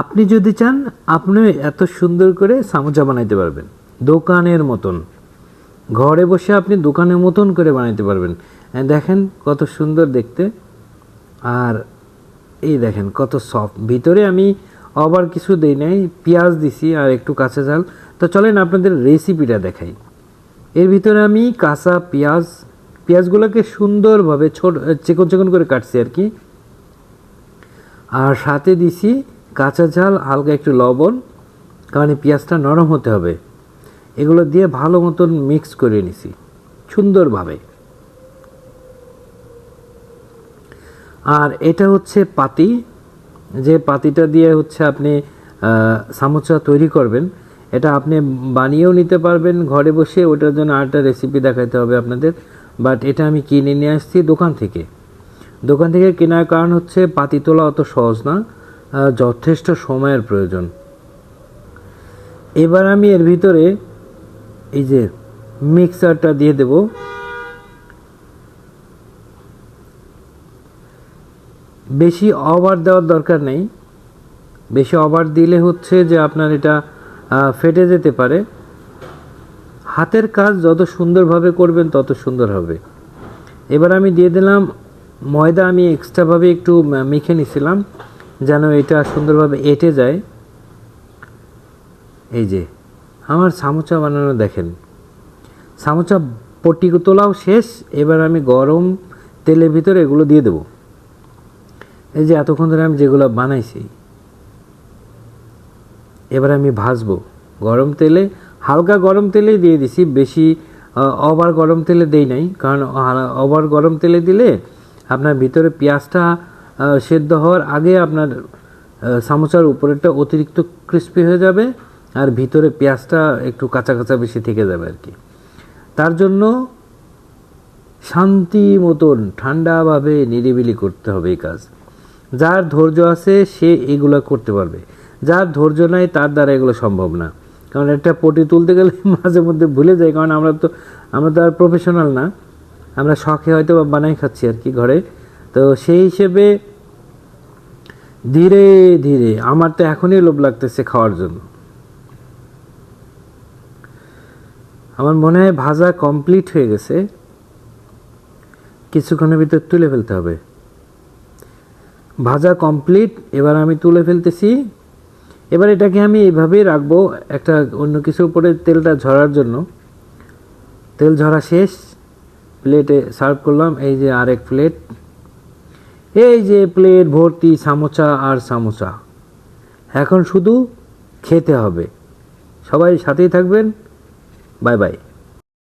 আপনি যদি চান, আপনি এত সুন্দর করে সামোচা বানাইতে পারবেন। দোকানের মতন। ঘরে বসে আপনি দোকানের মতন করে বানাইতে পারবেন। দেখেন কত সুন্দর দেখতে। আর এই দেখেন কত সফট ভিতরে আমি আবার কিছু দেই নাই, পেঁয়াজ দিছি আর একটু কাঁচা ঝাল। তো চলেন আপনাদের রেসিপিটা দেখাই। এর ভিতরে আমি কাঁচা পেঁয়াজ, পেঁয়াজগুলোকে সুন্দরভাবে ছোট চিকন চিকন করে কাটছি আর কি। আর সাথে দিছি কাঁচা ঝাল, হালকা একটু লবণ, কারণ এই পেঁয়াজটা নরম হতে হবে। এগুলো দিয়ে ভালো মতন মিক্স করে নিছি, সুন্দরভাবে। আর এটা হচ্ছে পাতি। যে পাতিটা দিয়ে হচ্ছে আপনি সামোসা তৈরি করবেন, এটা আপনি বানিয়েও নিতে পারবেন ঘরে বসে। ওটার জন্য আরেকটা রেসিপি দেখাতে হবে আপনাদের। বাট এটা আমি কিনে নিয়ে আসছি দোকান থেকে। দোকান থেকে কেনার কারণ হচ্ছে পাতি তোলা অত সহজ না। যথেষ্ট সময়ের প্রয়োজন। এবার আমি এর ভিতরে এই যে মিক্সারটা দিয়ে দেব। বেশি ওভার দেওয়ার দরকার নেই। বেশি ওভার দিলে হচ্ছে যে আপনার এটা ফেটে যেতে পারে। হাতের কাজ যত সুন্দরভাবে করবেন তত সুন্দর হবে। এবার আমি দিয়ে দিলাম ময়দা, আমি এক্সট্রাভাবে একটু মেখে নিছিলাম। যেন এটা সুন্দরভাবে এঁটে যায়। এই যে, আমার সামোচা বানানো দেখেন। সামোচা পট্টি তোলাও শেষ, এবার আমি গরম তেলের ভিতরে এগুলো দিয়ে দেবো। এই যে, এতক্ষণ ধরে আমি যেগুলো বানাইছি, এবার আমি ভাজবো। গরম তেলে, হালকা গরম তেলেই দিয়ে দিছি, বেশি ওভার গরম তেলে দেই নাই, কারণ ওভার গরম তেলে দিলে আপনার ভিতরে পেঁয়াজটা সেদ্ধ হওয়ার আগে আপনার সামোসার উপরেরটা অতিরিক্ত ক্রিস্পি হয়ে যাবে আর ভিতরে পেঁয়াজটা একটু কাঁচা কাঁচা বেশি থেকে যাবে আর কি। তার জন্য শান্তি মতন, ঠান্ডাভাবে নিরিবিলি করতে হবে এই কাজ। যার ধৈর্য আছে, সে এগুলো করতে পারবে। যার ধৈর্য নাই, তার দ্বারা এগুলো সম্ভব না। কারণ একটা পটি তুলতে গেলে মাঝে মধ্যে ভুলে যাই কারণ আমরা তো আমরা তো আর প্রফেশনাল না। আমরা শখে হয়তো বা বানাই খাচ্ছি আর কি ঘরে। তো সেই হিসেবে ধীরে ধীরে, আমার তো এখনই লোভ লাগতেছে খাওয়ার জন্য। আমার মনে হয় ভাজা কমপ্লিট হয়ে গেছে। কিছুক্ষণের ভিতর তুলে ফেলতে হবে। ভাজা কমপ্লিট এবার আমি তুলে ফেলতেছি। এবার এটাকে আমি এইভাবেই রাখব একটা অন্য কিছুর উপরে তেলটা ঝরার জন্য। তেল ঝরা শেষ। প্লেটে সার্ভ করলাম, এই যে আরেক প্লেট এই যে প্লেট, ভর্তি, সামোচা আর সামোচা। এখন শুধু খেতে হবে। সবাই সাথেই থাকবেন। Bye bye.